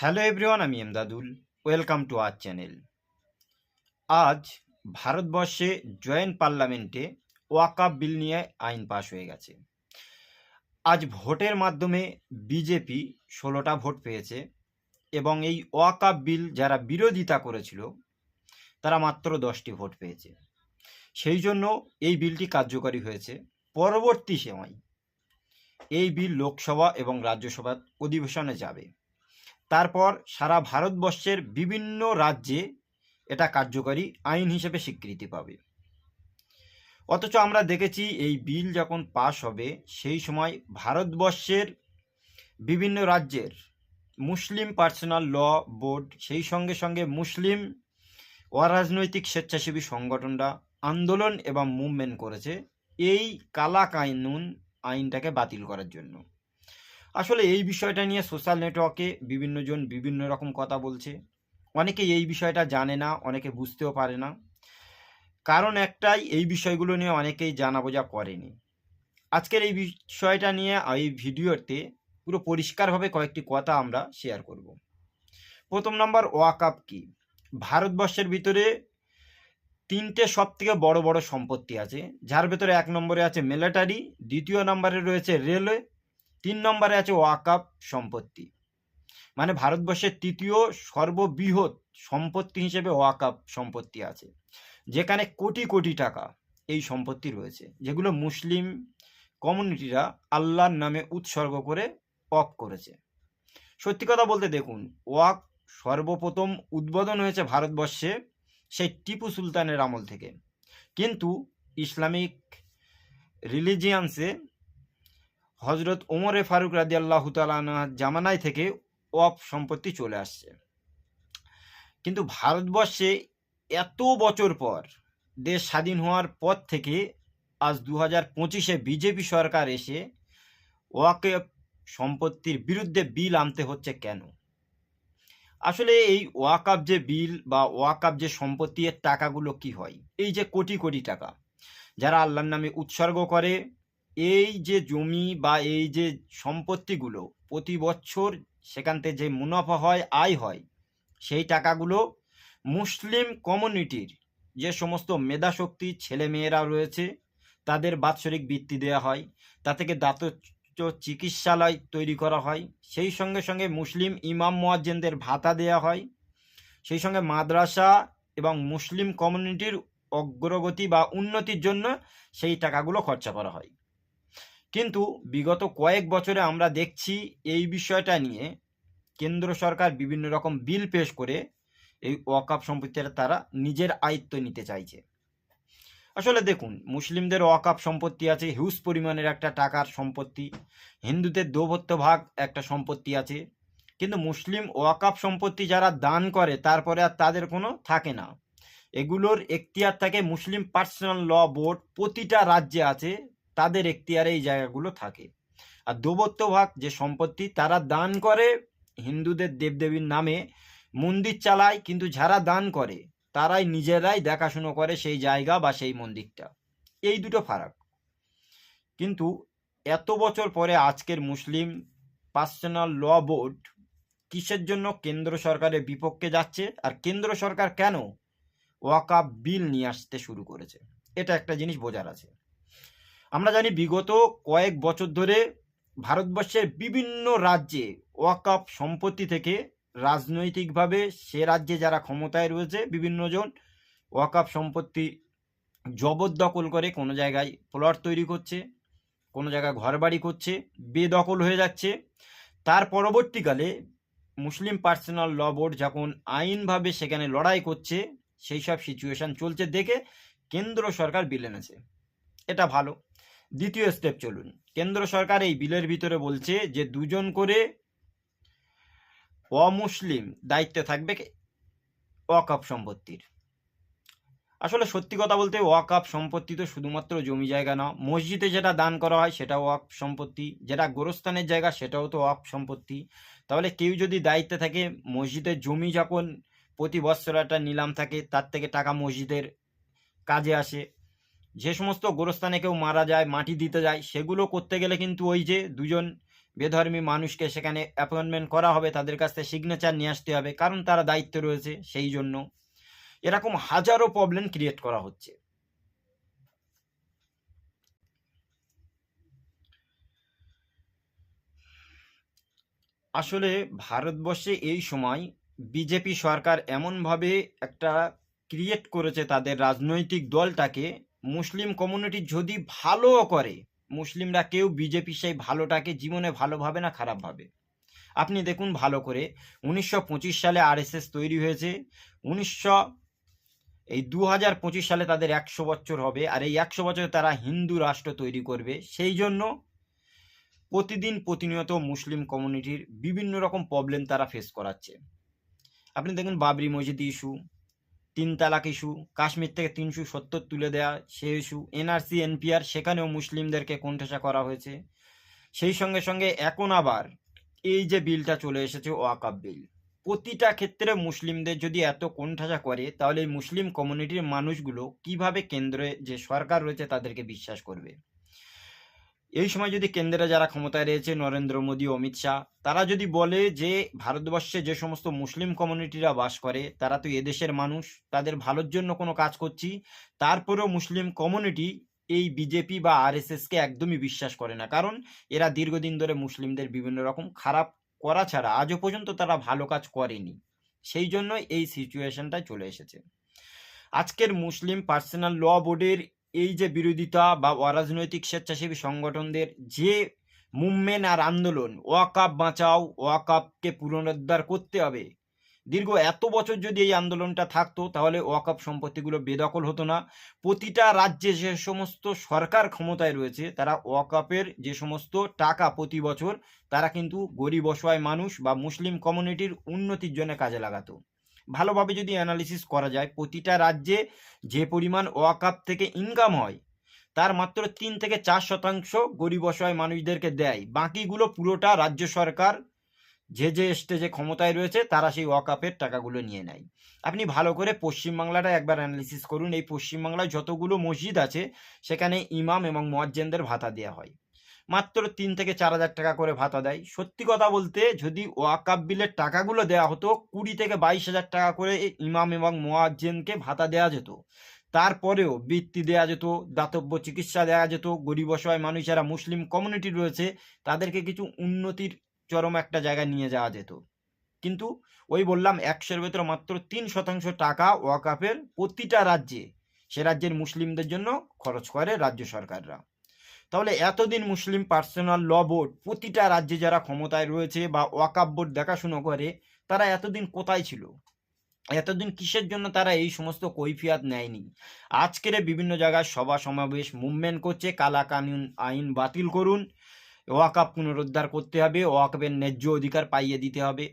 Hello everyone আমি Emdadul. Welcome to our channel. আজ ভারতবর্ষে জয়েন্ট পার্লামেন্টে ওয়াকাপ বিল নিয়ে আইন পাশ হয়ে গেছে। আজ ভোটের মাধ্যমে বিজেপি ষোলোটা ভোট পেয়েছে এবং এই ওয়াকাপ বিল যারা বিরোধিতা করেছিল তারা মাত্র দশটি ভোট পেয়েছে। সেই জন্য এই বিলটি কার্যকরী হয়েছে পরবর্তী সময়। এই বিল লোকসভা এবং রাজ্যসভার অধিবেশনে যাবে। তারপর সারা ভারতবর্ষের বিভিন্ন রাজ্যে এটা কার্যকরী আইন হিসেবে স্বীকৃতি পাবে। অথচ আমরা দেখেছি এই বিল যখন পাশ হবে, সেই সময় ভারতবর্ষের বিভিন্ন রাজ্যের মুসলিম পার্সোনাল ল বোর্ড, সেই সঙ্গে সঙ্গে মুসলিম অরাজনৈতিক স্বেচ্ছাসেবী সংগঠনরা আন্দোলন এবং মুভমেন্ট করেছে এই কালা কানুন আইনটাকে বাতিল করার জন্য। আসলে এই বিষয়টা নিয়ে সোশ্যাল নেটওয়ার্কে বিভিন্নজন বিভিন্ন রকম কথা বলছে। অনেকে এই বিষয়টা জানে না, অনেকে বুঝতেও পারে না। কারণ একটাই, এই বিষয়গুলো নিয়ে অনেকেই জানা বোঝা করেনি। আজকের এই বিষয়টা নিয়ে, এই ভিডিওতে পুরো পরিষ্কারভাবে কয়েকটি কথা আমরা শেয়ার করব। প্রথম নম্বর ওয়াকাপ কি? ভারতবর্ষের ভিতরে তিনটে সব থেকে বড় বড় সম্পত্তি আছে। যার ভেতরে এক নম্বরে আছে মিলিটারি দ্বিতীয় নম্বরে রয়েছে রেলওয়ে তিন নম্বরে আছে ওয়াকাপ সম্পত্তি। মানে ভারতবর্ষের তৃতীয় সর্ববৃহৎ সম্পত্তি হিসেবে ওয়াকাপ সম্পত্তি আছে। যেখানে কোটি কোটি টাকা এই সম্পত্তি রয়েছে, যেগুলো মুসলিম কমিউনিটিরা আল্লাহর নামে উৎসর্গ করে অফ করেছে। সত্যি কথা বলতে দেখুন, ওয়াক সর্বপ্রথম উদ্বোধন হয়েছে ভারতবর্ষে সেই টিপু সুলতানের আমল থেকে। কিন্তু ইসলামিক রিলিজিয়ান্সে হজরত ওমরে ফারুক রাজি আল্লাহ জামানায় থেকে ওয়াপ সম্পত্তি চলে আসছে। কিন্তু ভারতবর্ষে এত বছর পর দেশ স্বাধীন হওয়ার পর থেকে আজ দু হাজার পঁচিশে বিজেপি সরকার এসে ওয়াকে সম্পত্তির বিরুদ্ধে বিল আনতে হচ্ছে কেন? আসলে এই ওয়াকাপ যে বিল বা ওয়াকাপ যে সম্পত্তি এর টাকাগুলো কি হয়? এই যে কোটি কোটি টাকা, যারা আল্লাহর নামে উৎসর্গ করে এই যে জমি বা এই যে সম্পত্তিগুলো প্রতি বছর সেখান থেকে যে মুনাফা হয়, আয় হয়, সেই টাকাগুলো মুসলিম কমিউনিটির যে সমস্ত মেধাশক্তি, ছেলেমেয়েরা রয়েছে, তাদের বাৎসরিক বৃত্তি দেওয়া হয়। তা থেকে দাতব্য চিকিৎসালয় তৈরি করা হয়। সেই সঙ্গে সঙ্গে মুসলিম ইমাম মোয়াজ্জেনদের ভাতা দেওয়া হয়। সেই সঙ্গে মাদ্রাসা এবং মুসলিম কমিউনিটির অগ্রগতি বা উন্নতির জন্য সেই টাকাগুলো খরচা করা হয়। কিন্তু বিগত কয়েক বছরে আমরা দেখছি এই বিষয়টা নিয়ে কেন্দ্র সরকার বিভিন্ন রকম বিল পেশ করে এই ওয়াকাপ সম্পত্তিটা তারা নিজের আয়ত্ত নিতে চাইছে। আসলে দেখুন, মুসলিমদের ওয়াকাপ সম্পত্তি আছে, হিউজ পরিমাণের একটা টাকার সম্পত্তি, হিন্দুদের দৌভত্য ভাগ একটা সম্পত্তি আছে, কিন্তু মুসলিম ওয়াকাপ সম্পত্তি যারা দান করে, তারপরে আর তাদের কোনো থাকে না। এগুলোর এখতিয়ার থাকে মুসলিম পার্সোনাল ল বোর্ড প্রতিটা রাজ্যে আছে তাদের এখতিয়ারে এই জায়গাগুলো থাকে। আর দৌবত্য ভাগ যে সম্পত্তি, তারা দান করে, হিন্দুদের দেবদেবীর নামে মন্দির চালায়, কিন্তু যারা দান করে, তারাই নিজেরাই দেখাশুনো করে সেই জায়গা বা সেই মন্দিরটা। এই দুটো ফারাক। কিন্তু এত বছর পরে আজকের মুসলিম পার্সোনাল ল বোর্ড কিসের জন্য কেন্দ্র সরকারের বিপক্ষে যাচ্ছে আর কেন্দ্র সরকার কেন ওয়াকাপ বিল নিয়ে আসতে শুরু করেছে? এটা একটা জিনিস বোঝার আছে। আমরা জানি বিগত কয়েক বছর ধরে ভারতবর্ষের বিভিন্ন রাজ্যে ওয়াকাপ সম্পত্তি থেকে রাজনৈতিকভাবে সে রাজ্যে যারা ক্ষমতায় রয়েছে বিভিন্নজন ওয়াকাপ সম্পত্তি জবরদখল করে কোনো জায়গায় প্লট তৈরি করছে, কোনো জায়গায় ঘরবাড়ি করছে, বেদখল হয়ে যাচ্ছে। তার পরবর্তীকালে মুসলিম পার্সোনাল ল বোর্ড যখন আইনভাবে সেখানে লড়াই করছে, সেই সব সিচুয়েশন চলছে দেখে কেন্দ্র সরকার বিল এনেছে। এটা ভালো। দ্বিতীয় স্টেপ চলুন। কেন্দ্র সরকার এই বিলের ভিতরে বলছে যে দুজন করে অমুসলিম দায়িত্বে থাকবে ওয়াকাপ সম্পত্তির। আসলে সত্যি কথা বলতে ওয়াকাপ সম্পত্তি তো শুধুমাত্র জমি জায়গা না, মসজিদে যেটা দান করা হয় সেটা ওয়াক সম্পত্তি, যেটা গোরস্থানের জায়গা সেটাও তো ওয়াক সম্পত্তি। তাহলে কেউ যদি দায়িত্বে থাকে মসজিদের জমি যখন প্রতি বছর একটা নিলাম থাকে, তার থেকে টাকা মসজিদের কাজে আসে যে সমস্ত গোরস্থানে কেউ মারা যায়, মাটি দিতে যায়, সেগুলো করতে গেলে কিন্তু ওই যে দুজন বেধর্মী মানুষকে সেখানে অ্যাপয়েন্টমেন্ট করা হবে, তাদের কাছ থেকে সিগনেচার নিয়ে আসতে হবে, কারণ তারা দায়িত্ব রয়েছে সেই জন্য। এরকম হাজারো প্রবলেম ক্রিয়েট করা হচ্ছে। আসলে ভারতবর্ষে এই সময় বিজেপি সরকার এমনভাবে একটা ক্রিয়েট করেছে তাদের রাজনৈতিক দলটাকে মুসলিম কমিউনিটি যদি ভালোও করে, মুসলিমরা কেউ বিজেপি সেই ভালোটাকে জীবনে ভালো ভাবে না খারাপ ভাবে। আপনি দেখুন ভালো করে, উনিশশো পঁচিশ সালে আরএসএস তৈরি হয়েছে, উনিশশো, এই দু হাজার পঁচিশ সালে তাদের একশো বছর হবে, আর এই একশো বছরে তারা হিন্দু রাষ্ট্র তৈরি করবে। সেই জন্য প্রতিদিন প্রতিনিয়ত মুসলিম কমিউনিটির বিভিন্ন রকম প্রবলেম তারা ফেস করাচ্ছে। আপনি দেখুন বাবরি মসজিদ ইস্যু তিন তালাক ইস্যু, কাশ্মীর থেকে তিনশো সত্তর তুলে দেওয়া সে ইস্যু, এনআরসি, এনপিআর, সেখানেও মুসলিমদেরকে কোণঠাসা করা হয়েছে। সেই সঙ্গে সঙ্গে এখন আবার এই যে বিলটা চলে এসেছে, ওয়াকাব বিল। প্রতিটা ক্ষেত্রে মুসলিমদের যদি এত কোণঠাসা করে, তাহলে মুসলিম কমিউনিটির মানুষগুলো কীভাবে কেন্দ্রে যে সরকার রয়েছে, তাদেরকে বিশ্বাস করবে? এই সময় যদি কেন্দ্রে যারা ক্ষমতায় রয়েছে, নরেন্দ্র মোদী, অমিত শাহ, তারা যদি বলে যে ভারতবর্ষে যে সমস্ত মুসলিম কমিউনিটিরা বাস করে, তারা তো এদেশের মানুষ, তাদের ভালোর জন্য কোনো কাজ করছি, তারপরেও মুসলিম কমিউনিটি এই বিজেপি বা আর আরএসএসকে একদমই বিশ্বাস করে না। কারণ এরা দীর্ঘদিন ধরে মুসলিমদের বিভিন্ন রকম খারাপ করা ছাড়া আজও পর্যন্ত তারা ভালো কাজ করেনি। সেই জন্য এই সিচুয়েশনটা চলে এসেছে। আজকের মুসলিম পার্সোনাল ল বোর্ডের এই যে বিরোধিতা বা অরাজনৈতিক স্বেচ্ছাসেবী সংগঠনদের যে মুভমেন্ট আর আন্দোলন, ওয়াকাপ বাঁচাও, ওয়াকাপকে পুনরুদ্ধার করতে হবে। দীর্ঘ এত বছর যদি এই আন্দোলনটা থাকতো, তাহলে ওয়াকাপ সম্পত্তিগুলো বেদখল হতো না। প্রতিটা রাজ্যে যে সমস্ত সরকার ক্ষমতায় রয়েছে, তারা ওয়াকাপের যে সমস্ত টাকা প্রতি বছর, তারা কিন্তু গরিব অসহায় মানুষ বা মুসলিম কমিউনিটির উন্নতির জন্য কাজে লাগাতো। ভালোভাবে যদি অ্যানালিসিস করা যায়, প্রতিটা রাজ্যে যে পরিমাণ ওয়াকাপ থেকে ইনকাম হয়, তার মাত্র তিন থেকে চার শতাংশ গরিব অসহায় মানুষদেরকে দেয়। বাকিগুলো পুরোটা রাজ্য সরকার যে যে স্টেজে ক্ষমতায় রয়েছে, তারা সেই ওয়াকাপের টাকাগুলো নিয়ে নেয়। আপনি ভালো করে পশ্চিমবাংলাটা একবার অ্যানালিসিস করুন। এই পশ্চিমবাংলায় যতগুলো মসজিদ আছে, সেখানে ইমাম এবং মোয়াজ্জেনদের ভাতা দেওয়া হয়। মাত্র তিন থেকে চার হাজার টাকা করে ভাতা দেয়। সত্যি কথা বলতে, যদি ওয়াকাপ বিলের টাকাগুলো দেওয়া হতো, কুড়ি থেকে বাইশ হাজার টাকা করে ইমাম এবং মোয়াজ্জেনকে ভাতা দেওয়া যেত। তারপরেও বৃত্তি দেওয়া যেত, দাতব্য চিকিৎসা দেওয়া যেত, গরিব অসহায় মানুষ যারা মুসলিম কমিউনিটি রয়েছে, তাদেরকে কিছু উন্নতির চরম একটা জায়গায় নিয়ে যাওয়া যেত। কিন্তু ওই বললাম, একশোর ভেতরে মাত্র তিন শতাংশ টাকা ওয়াকাপের প্রতিটা রাজ্যে, সে রাজ্যের মুসলিমদের জন্য খরচ করে রাজ্য সরকাররা। তাহলে এতদিন মুসলিম পার্সোনাল ল বোর্ড প্রতিটা রাজ্যে যারা ক্ষমতায় রয়েছে বা ওয়াকাপ বোর্ড দেখাশুনো করে, তারা এতদিন কোথায় ছিল? এতদিন কিসের জন্য তারা এই সমস্ত কৈফিয়াত নেয়নি? আজকের বিভিন্ন জায়গায় সভা সমাবেশ মুভমেন্ট করছে কালা কানুন আইন বাতিল করুন ওয়াকাপ পুনরুদ্ধার করতে হবে ওয়াকাপের ন্যায্য অধিকার পাইয়ে দিতে হবে।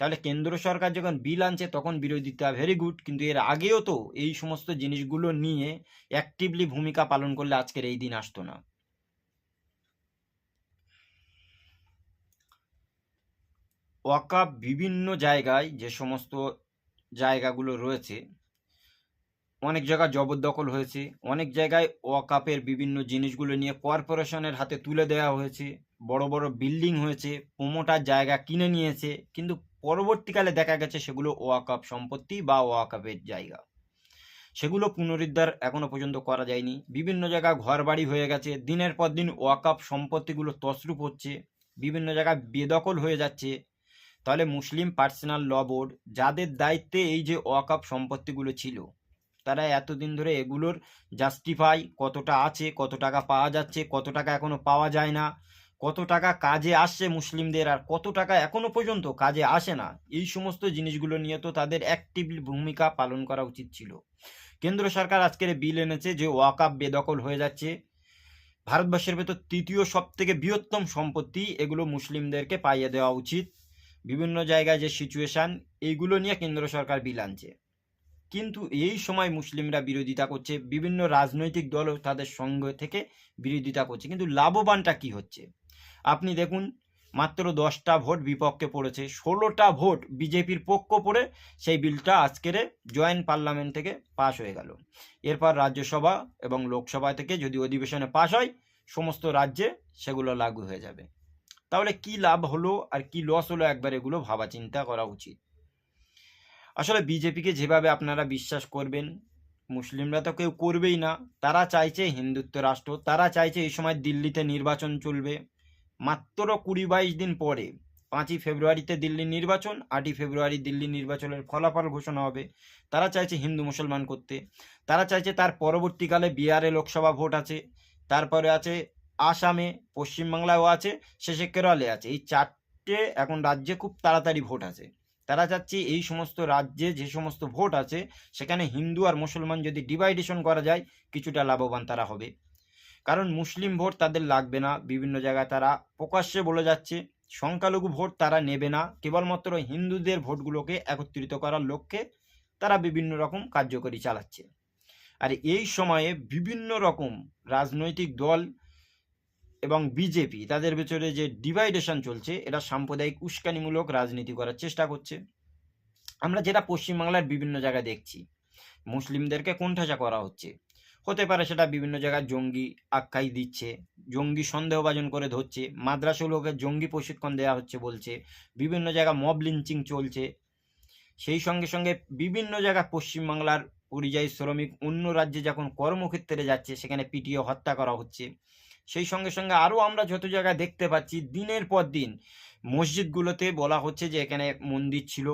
তাহলে কেন্দ্র সরকার যখন বিল আনছে, তখন বিরোধিতা ভেরি গুড কিন্তু এর আগেও তো এই সমস্ত জিনিসগুলো নিয়ে অ্যাক্টিভলি ভূমিকা পালন করলে আজকের এই দিন আসতো না। ওয়াকাপ বিভিন্ন জায়গায় যে সমস্ত জায়গাগুলো রয়েছে, অনেক জায়গা জবরদখল হয়েছে, অনেক জায়গায় ওয়াকাপের বিভিন্ন জিনিসগুলো নিয়ে কর্পোরেশনের হাতে তুলে দেওয়া হয়েছে, বড় বড় বিল্ডিং হয়েছে, প্রমোটার জায়গা কিনে নিয়েছে, কিন্তু পরবর্তীকালে দেখা গেছে সেগুলো ওয়াকাপ সম্পত্তি বা ওয়াকাপের জায়গা। সেগুলো পুনরুদ্ধার এখনও পর্যন্ত করা যায়নি। বিভিন্ন জায়গায় ঘর বাড়ি হয়ে গেছে, দিনের পর দিন ওয়াকাপ সম্পত্তিগুলো তসরূপ হচ্ছে, বিভিন্ন জায়গায় বেদখল হয়ে যাচ্ছে তাহলে মুসলিম পার্সোনাল ল বোর্ড যাদের দায়িত্বে এই যে ওয়াকাপ সম্পত্তিগুলো ছিল, তারা এতদিন ধরে এগুলোর জাস্টিফাই কতটা আছে, কত টাকা পাওয়া যাচ্ছে, কত টাকা এখনও পাওয়া যায় না, কত টাকা কাজে আসছে মুসলিমদের আর কত টাকা এখনও পর্যন্ত কাজে আসে না, এই সমস্ত জিনিসগুলো নিয়ে তো তাদের অ্যাক্টিভলি ভূমিকা পালন করা উচিত ছিল। কেন্দ্র সরকার আজকের বিল এনেছে যে ওয়াকাপ বেদখল হয়ে যাচ্ছে। ভারতবর্ষের ভেতর তৃতীয় সব থেকে বৃহত্তম সম্পত্তি এগুলো মুসলিমদেরকে পাইয়ে দেওয়া উচিত। বিভিন্ন জায়গায় যে সিচুয়েশান এইগুলো নিয়ে কেন্দ্র সরকার বিল আনছে। কিন্তু এই সময় মুসলিমরা বিরোধিতা করছে, বিভিন্ন রাজনৈতিক দলও তাদের সঙ্গে থেকে বিরোধিতা করছে। কিন্তু লাভবানটা কি হচ্ছে? আপনি দেখুন, মাত্র দশটা ভোট বিপক্ষে পড়েছে, ষোলোটা ভোট বিজেপির পক্ষ পড়ে সেই বিলটা আজকের জয়েন্ট পার্লামেন্ট থেকে পাশ হয়ে গেল। এরপর রাজ্যসভা এবং লোকসভা থেকে যদি অধিবেশনে পাশ হয়, সমস্ত রাজ্যে সেগুলো লাগু হয়ে যাবে। তাহলে কি লাভ হলো আর কি লস হলো একবার এগুলো ভাবা চিন্তা করা উচিত। আসলে বিজেপিকে যেভাবে আপনারা বিশ্বাস করবেন, মুসলিমরা তো কেউ করবেই না। তারা চাইছে হিন্দুত্ব রাষ্ট্র, তারা চাইছে এই সময় দিল্লিতে নির্বাচন চলবে। মাত্র কুড়ি বাইশ দিন পরে, পাঁচই ফেব্রুয়ারিতে দিল্লি নির্বাচন, আটই ফেব্রুয়ারি দিল্লি নির্বাচনের ফলাফল ঘোষণা হবে। তারা চাইছে হিন্দু মুসলমান করতে। তারা চাইছে তার পরবর্তীকালে বিহারে লোকসভা ভোট আছে, তারপরে আছে আসামে পশ্চিমবাংলায়ও আছে, শেষে কেরলে আছে। এই চারটে এখন রাজ্যে খুব তাড়াতাড়ি ভোট আছে। তারা চাচ্ছে এই সমস্ত রাজ্যে যে সমস্ত ভোট আছে, সেখানে হিন্দু আর মুসলমান যদি ডিভাইডেশন করা যায়, কিছুটা লাভবান তারা হবে। কারণ মুসলিম ভোট তাদের লাগবে না, বিভিন্ন জায়গায় তারা প্রকাশ্যে বলে যাচ্ছে, সংখ্যালঘু ভোট তারা নেবে না, কেবলমাত্র হিন্দুদের ভোটগুলোকে একত্রিত করার লক্ষ্যে তারা বিভিন্ন রকম কার্যকরী চালাচ্ছে। আর এই সময়ে বিভিন্ন রকম রাজনৈতিক দল এবং বিজেপি, তাদের ভেতরে যে ডিভাইডেশন চলছে, এটা সাম্প্রদায়িক উস্কানিমূলক রাজনীতি করার চেষ্টা করছে। আমরা যেটা পশ্চিমবাংলার বিভিন্ন জায়গায় দেখছি, মুসলিমদেরকে কোণঠাসা করা হচ্ছে। হতে পারে সেটা বিভিন্ন জায়গায় জঙ্গি আখ্যাই দিচ্ছে, জঙ্গি সন্দেহভাজন করে ধরছে মাদ্রাসাগুলোকে জঙ্গি প্রশিক্ষণ দেওয়া হচ্ছে বলছে, বিভিন্ন জায়গায় মব লিঞ্চিং চলছে। সেই সঙ্গে সঙ্গে বিভিন্ন জায়গায় পশ্চিমবাংলার পরিযায়ী শ্রমিক অন্য রাজ্যে যখন কর্মক্ষেত্রে যাচ্ছে, সেখানে পিটিয়ে হত্যা করা হচ্ছে। সেই সঙ্গে সঙ্গে আরও আমরা যত জায়গায় দেখতে পাচ্ছি, দিনের পর দিন মসজিদগুলোতে বলা হচ্ছে যে এখানে মন্দির ছিল।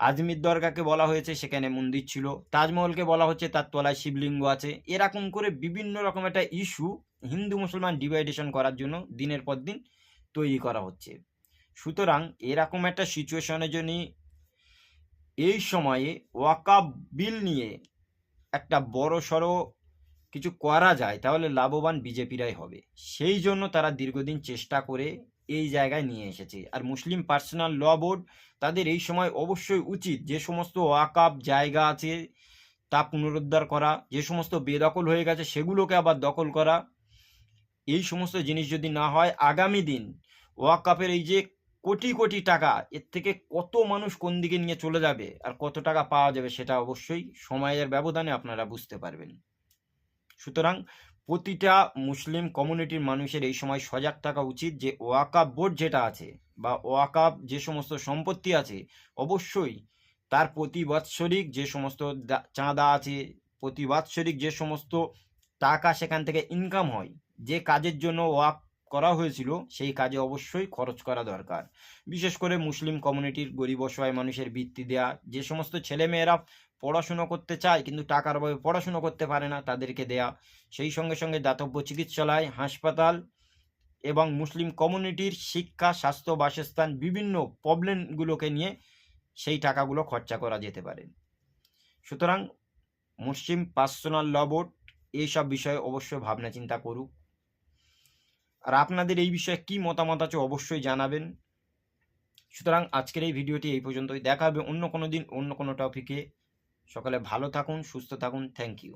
আজমির দরগাকে বলা হয়েছে, সেখানে মন্দির ছিল। তাজমহলকে বলা হচ্ছে তার তলায় শিবলিঙ্গ আছে। এরকম করে বিভিন্ন রকম একটা ইস্যু হিন্দু মুসলমান ডিভাইডেশন করার জন্য দিনের পর দিন তৈরি করা হচ্ছে। সুতরাং এরকম একটা সিচুয়েশনের জন্য এই সময়ে ওয়াকাব বিল নিয়ে একটা বড় সড়ো কিছু করা যায়, তাহলে লাভবান বিজেপিরাই হবে। সেই জন্য তারা দীর্ঘদিন চেষ্টা করে এই জায়গায় নিয়ে এসেছে। আর মুসলিম পার্সোনাল ল বোর্ড তাদের এই সময় অবশ্যই উচিত যে সমস্ত ওয়াকাব জায়গা আছে, তা পুনরুদ্ধার করা, যে সমস্ত বেদখল হয়ে গেছে সেগুলোকে আবার দখল করা। এই সমস্ত জিনিস যদি না হয়, আগামী দিন ওয়াকাপের এই যে কোটি কোটি টাকা, এর থেকে কত মানুষ কোন দিকে নিয়ে চলে যাবে আর কত টাকা পাওয়া যাবে সেটা অবশ্যই সময়ের ব্যবধানে আপনারা বুঝতে পারবেন। সুতরাং প্রতিটা মুসলিম কমিউনিটির মানুষের এই সময় সজাগ থাকা উচিত যে ওয়াকাপ বোর্ড যেটা আছে বা ওয়াকাপ যে সমস্ত সম্পত্তি আছে, অবশ্যই তার প্রতি বাৎসরিক যে সমস্ত চাঁদা আছে, প্রতি বাৎসরিক যে সমস্ত টাকা সেখান থেকে ইনকাম হয়, যে কাজের জন্য ওয়াক করা হয়েছিল সেই কাজে অবশ্যই খরচ করা দরকার। বিশেষ করে মুসলিম কমিউনিটির গরিব অসহায় মানুষের বৃত্তি দেয়া, যে সমস্ত ছেলেমেয়েরা পড়াশুনো করতে চায় কিন্তু টাকার অভাবে পড়াশুনো করতে পারে না তাদেরকে দেয়া। সেই সঙ্গে সঙ্গে দাতব্য চিকিৎসালয়, হাসপাতাল এবং মুসলিম কমিউনিটির শিক্ষা, স্বাস্থ্য, বাসস্থান বিভিন্ন প্রবলেমগুলোকে নিয়ে সেই টাকাগুলো খরচা করা যেতে পারে। সুতরাং মুসলিম পার্সোনাল ল বোর্ড এইসব বিষয়ে অবশ্যই ভাবনা চিন্তা করুক। আর আপনাদের এই বিষয়ে কি মতামত আছে অবশ্যই জানাবেন। সুতরাং আজকের এই ভিডিওটি এই পর্যন্তই। দেখা হবে অন্য কোনো দিন অন্য কোনো টপিকে সকালে ভালো থাকুন সুস্থ থাকুন থ্যাংক ইউ